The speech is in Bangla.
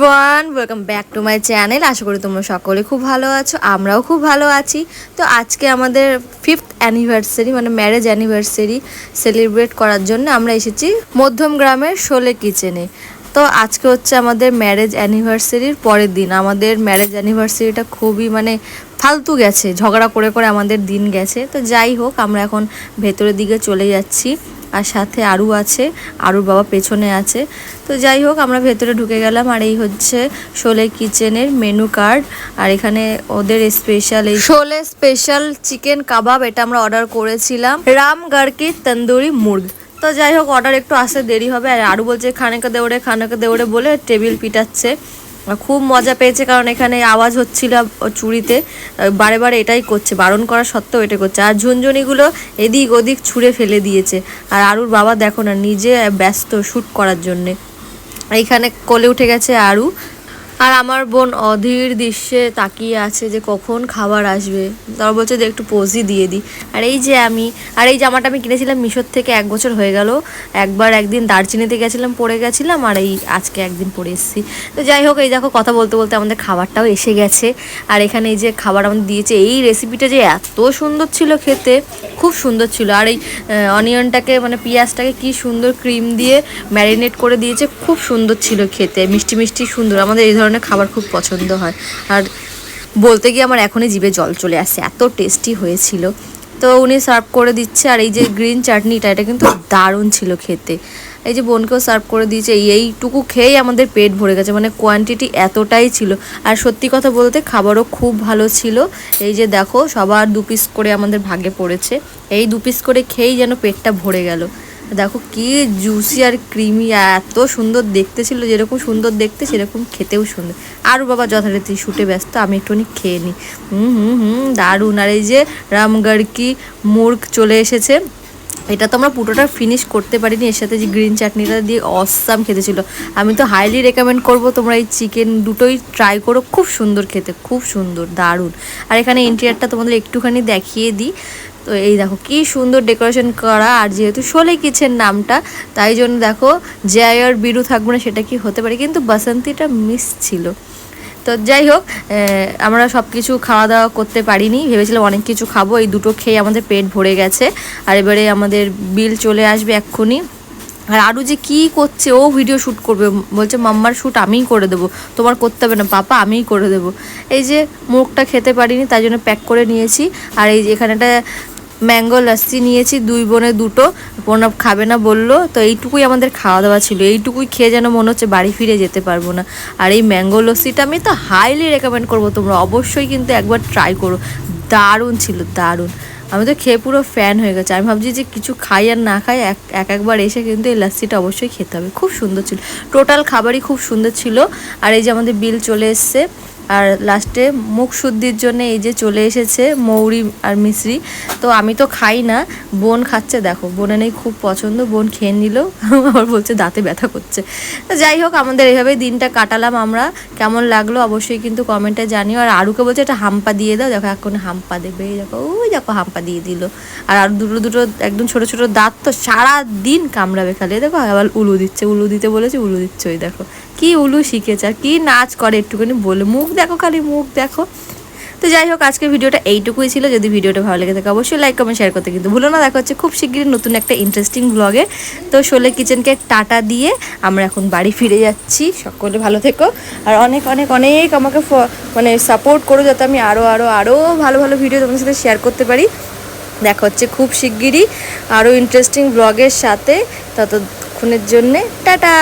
Everyone welcome back to my channel আশা করি তোমরা সকলে খুব ভালো আছো, আমরাও খুব ভালো আছি। তো আজকে আমাদের ফিফথ অ্যানিভার্সারি মানে ম্যারেজ অ্যানিভার্সারি সেলিব্রেট করার জন্য আমরা এসেছি মধ্যম গ্রামের শোলে কিচেনে তো আজকে হচ্ছে আমাদের ম্যারেজ অ্যানিভার্সারির পরের দিন। আমাদের ম্যারেজ অ্যানিভার্সারিটা খুবই মানে ফালতু গেছে, ঝগড়া করে করে আমাদের দিন গেছে। তো যাই হোক, আমরা এখন ভেতরের দিকে চলে যাচ্ছি। আর সাথে আরু আছে, আরুর বাবা পেছনে আছে। তো যাই হোক, আমরা ভেতরে ঢুকে গেলাম আর এই হচ্ছে শোলে কিচেনের মেনু কার্ড। আর এখানে ওদের স্পেশাল এই শোলে স্পেশাল চিকেন কাবাব এটা আমরা অর্ডার করেছিলাম। রাম গার্কি তন্দুরি মুর্গ। তো যাই হোক অর্ডার একটু আসতে দেরি হবে। আর আরু বলছে, খানেকে দেওড়ে খানেকে দেওড়ে বলে টেবিল পিটাচ্ছে। খুব মজা পেয়েছে, কারণ এখানে আওয়াজ হচ্ছিল চুরিতে। বারে বারে এটাই করছে, বারণ করা সত্ত্বেও এটা করছে। আর ঝুনঝুনিগুলো এদিক ওদিক ছুঁড়ে ফেলে দিয়েছে। আর আরুর বাবা দেখো না, নিজে ব্যস্ত শ্যুট করার জন্যে। এইখানে কোলে উঠে গেছে আরু। আর আমার বোন অধীর দৃশ্যে তাকিয়ে আছে যে কখন খাবার আসবে। তারা বলছে যে একটু পোজই দিয়ে দিই আর এই যে আমি, আর এই জামাটা আমি কিনেছিলাম মিশোর থেকে এক বছর হয়ে গেল। একবার একদিন দার্জিলিংতে গেছিলাম পরে গেছিলাম, আর এই আজকে একদিন পরে এসেছি। তো যাই হোক, এই দেখো, কথা বলতে বলতে আমাদের খাবারটাও এসে গেছে। আর এখানে এই যে খাবার আমাদের দিয়েছে, এই রেসিপিটা যে এত সুন্দর ছিল খেতে, খুব সুন্দর ছিল। আর এই অনিয়নটাকে মানে পেঁয়াজটাকে কি সুন্দর ক্রিম দিয়ে ম্যারিনেট করে দিয়েছে, খুব সুন্দর ছিল খেতে। মিষ্টি মিষ্টি সুন্দর। আমাদের এই ধরনের খাবার খুব পছন্দ হয়। আর বলতে গিয়ে আমার এখনই জিভে জল চলে আসছে এত টেস্টি হয়েছিল। তো উনি সার্ভ করে দিচ্ছে, আর এই যে গ্রিন চাটনিটা এটা কিন্তু দারুণ ছিল খেতে। এই যে বোনকেও সার্ভ করে দিয়েছে এইটুকু খেয়েই আমাদের পেট ভরে গেছে মানে কোয়ান্টিটি এতটাই ছিল। আর সত্যি কথা বলতে খাবারও খুব ভালো ছিল। এই যে দেখো, সবার দু পিস করে আমাদের ভাগে পড়েছে। এই দু পিস করে খেয়েই যেন পেটটা ভরে গেল। দেখো কি জুসি আর ক্রিমি এত সুন্দর দেখতে ছিল, যেরকম সুন্দর দেখতে, সেরকম খেতেও সুন্দর। আর বাবা যথারীতি শুটে ব্যস্ত, আমি একটুখানি খেয়ে নিই হুম হুম হুম, দারুণ। আর এই যে রামগড়কি মুর্গ চলে এসেছে, এটা তো আমরা পুরোটা ফিনিশ করতে পারিনি, এর সাথে যে গ্রিন চাটনিটা দিয়ে অসাম খেতে ছিল। আমি তো হাইলি রেকমেন্ড করব তোমরা এই চিকেন দুটোই ট্রাই করো, খুব সুন্দর খেতে, খুব সুন্দর, দারুণ। আর এখানে ইন্টেরিয়ারটা তোমাদের একটুখানি দেখিয়ে দিই। তো এই দেখো, কি সুন্দর ডেকোরেশন করা। আর যেহেতু শোলে কিচেন নামটা, তাই জন্য দেখো জয়ার বিরু থাকবে না, সেটা কি হতে পারে? কিন্তু বাসন্তীটা মিস ছিল। তো যাই হোক আমরা সব কিছু খাওয়া দাওয়া করতে পারিনি। ভেবেছিলাম অনেক কিছু খাব। এই দুটো খেয়ে আমাদের পেট ভরে গেছে। আর এবারে আমাদের বিল চলে আসবে এক্ষুনি। আর আরও যে কি করছে, ও ভিডিও শ্যুট করবে। বলছে, মাম্মার শ্যুট আমিই করে দেবো। তোমার করতে হবে না, পাপা, আমিই করে দেবো। এই যে মুখটা খেতে পারিনি, তাই জন্য প্যাক করে নিয়েছি। আর এই যে এখানে একটা ম্যাঙ্গো লাস্সি নিয়েছি, দুই বোনে দুটো। প্রণব খাবে না বলল, তো এইটুকুই আমাদের খাওয়া দাওয়া ছিল। এইটুকুই খেয়ে যেন মনে হচ্ছে বাড়ি ফিরে যেতে পারব না। আর এই ম্যাঙ্গো লস্যিটা আমি তো হাইলি রেকমেন্ড করব তোমরা। অবশ্যই কিন্তু একবার ট্রাই করো। দারুণ ছিল, দারুণ। আমি তো খেয়ে পুরো ফ্যান হয়ে গেছে। আমি ভাবছি যে কিছু খাই আর না খাই, এক এক একবার এসে কিন্তু এই লাস্সিটা অবশ্যই খেতে হবে। খুব সুন্দর ছিল। টোটাল খাবারই খুব সুন্দর ছিল। আর এই যে আমাদের বিল চলে এসছে আর লাস্টে মুখ শুদ্ধির জন্য এই যে চলে এসেছে মৌরি আর মিশ্রি। তো আমি তো খাই না, বোন খাচ্ছে দেখো। বোনে নেই খুব পছন্দ, বোন খেয়ে নিল। আবার বলছে দাঁতে ব্যথা করছে। যাই হোক, আমাদের এইভাবেই দিনটা কাটালাম আমরা। কেমন লাগল অবশ্যই কিন্তু কমেন্টে জানিও। আর আরুকে বলছে একটা হাম্পা দিয়ে দাও। দেখো এখন হাম্পা দেবে। এই দেখো, ওই দেখো হাম্পা দিয়ে দিল। আর আর দুটো দুটো একদম ছোট ছোট দাঁত তো সারা দিন কামড়াবে খালি। দেখো, আবার উলু দিচ্ছে। উলু দিতে বলেছে, উলু দিচ্ছে ওই দেখো। কি উলু শিখেছে। আর কি নাচ করে একটুখানি বলে মুখ দেখো খালি মুখ দেখো। তো যাই হোক, আজকের ভিডিওটা এইটুকুই ছিল। যদি ভিডিওটা ভালো লেগে থাকে, অবশ্যই লাইক কমেন্ট শেয়ার করতে কিন্তু ভুলো না। দেখা হচ্ছে খুব শীঘ্রই নতুন একটা ইন্টারেস্টিং ব্লগে তো শোলে কিচেনকে টাটা দিয়ে আমরা এখন বাড়ি ফিরে যাচ্ছি। সকলে ভালো থেকো। আর অনেক অনেক অনেক আমাকে মানে সাপোর্ট করো যাতে আমি আরও আরও আরও ভালো ভালো ভিডিও তোমাদের সাথে শেয়ার করতে পারি। দেখা হচ্ছে খুব শিগগিরই আরও ইন্টারেস্টিং ব্লগের সাথে। ততক্ষণের জন্যে, টাটা!